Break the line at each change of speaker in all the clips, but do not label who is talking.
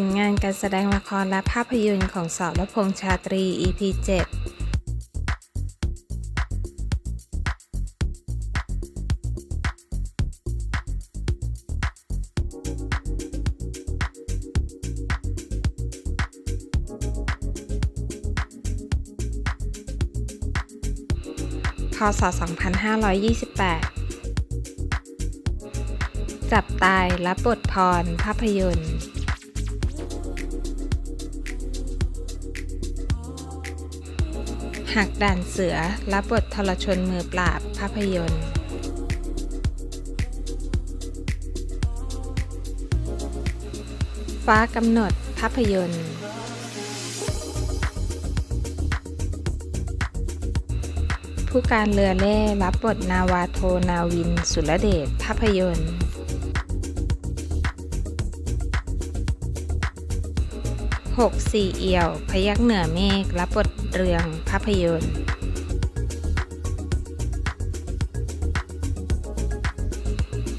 ลงานการแสดงละครและภาพยนตร์ของสอรพงษ์ชาตรี EP 7พศ 2528 จับตายรับบทพร ภาพยนตร์ หักด่านเสือ รับบททรชนมือปราบภาพยนตร์ฟ้ากำหนดภาพยนตร์ ผู้การเรือเล่รับบทนาวาโทนาวิน สุรเดชภาพยนตร์ หกสี่เอี่ยว พยักเหนือเมฆรับบทเรืองภาพยนตร์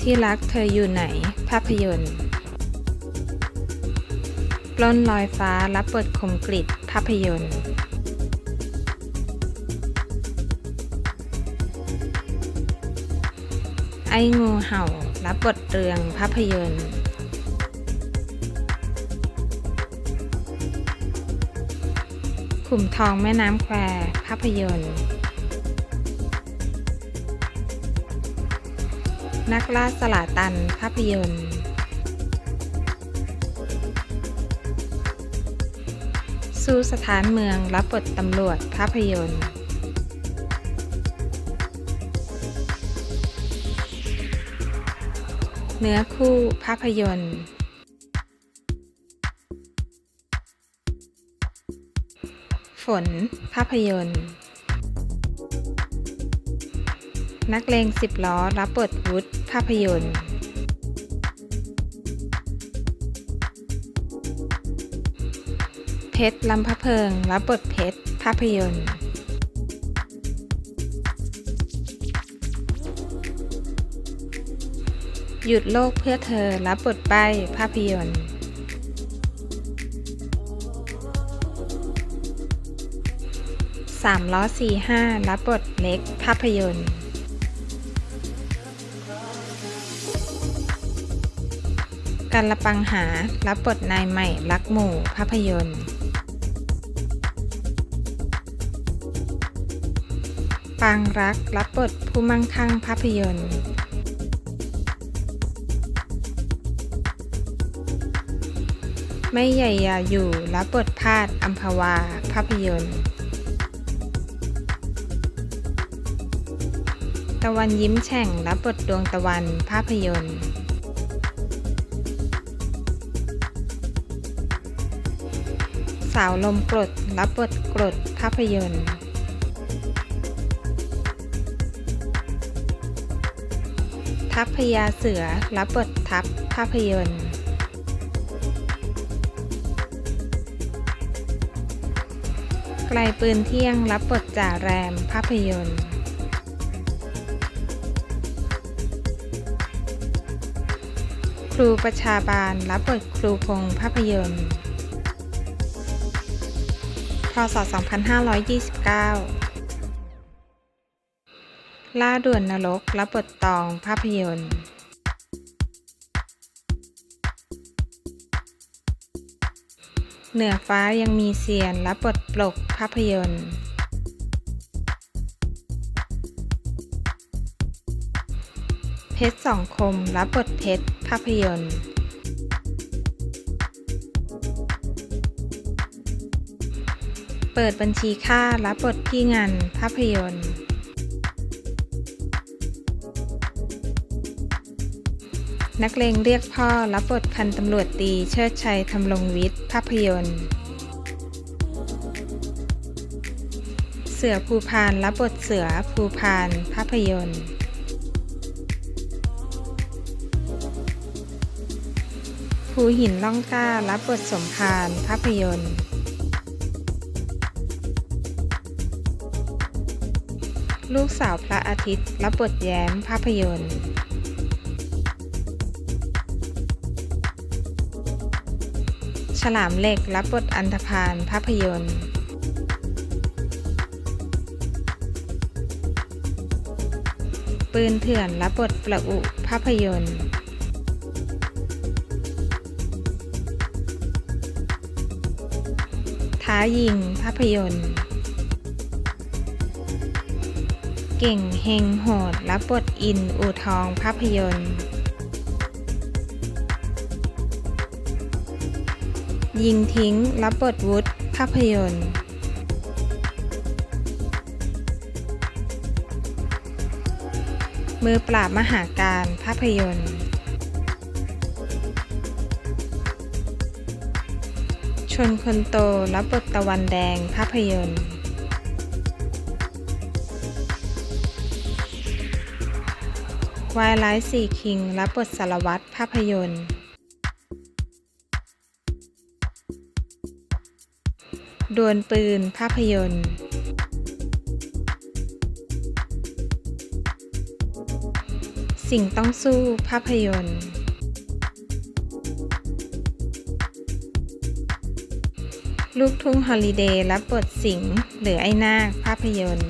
ที่รักเธออยู่ไหน ภาพยนตร์ปล้นลอยฟ้ารับบทคมกริตภาพยนตร์ ไอ้งูเห่ารับบทเรืองภาพยนตร์ ขุมทองแม่น้ำแควภาพยนตร์ นักล่าสลาตันภาพยนตร์ สู้สถานเมืองรับบทตำรวจภาพยนตร์ เนื้อคู่ภาพยนตร์ ฝน ภาพยนตร์ นักเลงสิบล้อรับบทวุฒภาพยนตร์ เพชรลำพะเพิง รับบทเพชร ภาพยนตร์ หยุดโลกเพื่อเธอรับบทใบภาพยนตร์ สามล้อสี่ห้ารับบทเล็กภาพยนตร์ การละปังหา รับบทนายใหม่รักหมู่ภาพยนตร์ ปางรัก รับบทผู้มั่งคั่งภาพยนตร์ ไม่ใหญ่อย่าอยู่ รับบทพาดอัมพวาภาพยนตร์ ตะวันยิ้มแฉ่งรับบทดวงตะวันภาพยนตร์สาวลมกรดรับบทกรดภาพยนตร์ ทัพพญาเสือรับบททัพภาพยนตร์ ไกลปืนเที่ยงรับบทจ่าแรมภาพยนตร์ ครูประชาบาลรับบทครูพงภาพยนตร์ พศ 2529 ล่าด่วนนรกรับบทตองภาพยนตร์ เหนือฟ้ายังมีเซียนรับบทปลกภาพยนตร์ เพชรสองคมรับบทเพชรภาพยนตร์เปิดบัญชีค่ารับบทพี่งานภาพยนตร์ นักเลงเรียกพ่อรับบทพันตำรวจตีเชิดชัยทำรงวิทย์ ภาพยนตร์ เสือภูพานรับบทเสือภูพานภาพยนตร์ ภูหินล่องกล้ารับบทสมภารภาพยนตร์ ลูกสาวพระอาทิตย์รับบทแย้มภาพยนตร์ ฉลามเหล็กรับบทอันธพาลภาพยนตร์ปืนเถื่อนรับบทประอุภาพยนตร์้ายิงภาพยนตร์ เก่งเฮงโหดรับบทอินอูทองภาพยนตร์ ยิงทิ้งรับบทวุฒภาพยนตร์ มือปราบมหาการภาพยนตร์ ชนคนโตรับบทตะวันแดงภาพยนตร์ วายไลท์สี่คิงรับบทสารวัตรภาพยนตร์ ดวลปืนภาพยนตร์ สิ่งต้องสู้ภาพยนตร์ ลูกทุ่งฮอลิเดย์รับบทสิงห์หรือไอ้นาคภาพยนตร์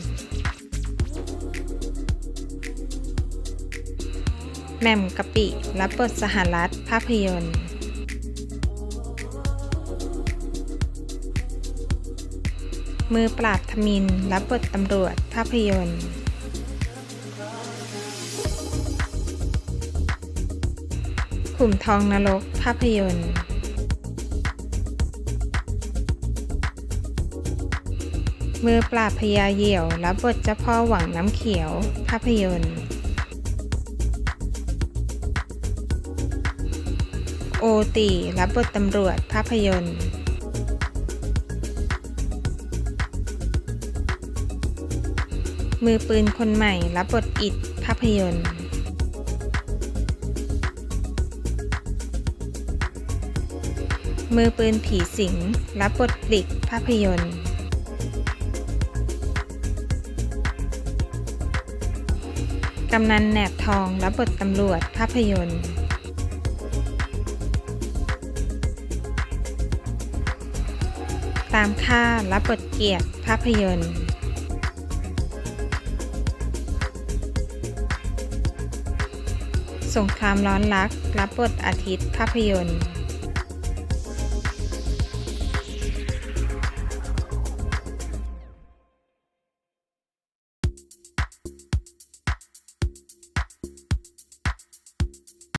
แหม่มกะปิรับบทสหรัฐภาพยนตร์ มือปราบทมินรับบทตำรวจภาพยนตร์ ขุมทองนรกภาพยนตร์ มือปราบพญาเหี่ยวรับบทเจ้าพ่อหวังน้ำเขียว ภาพยนตร์ โอตีรับบทตำรวจภาพยนตร์มือปืนคนใหม่รับบทอิดภาพยนตร์ มือปืนผีสิงรับบทปลิกภาพยนตร์ กำนันแหนบทองรับบทตำรวจภาพยนตร์ ตามค่ารับบทเกียรติภาพยนตร์ สงครามร้อนรัก รับบทอาทิตย์ภาพยนตร์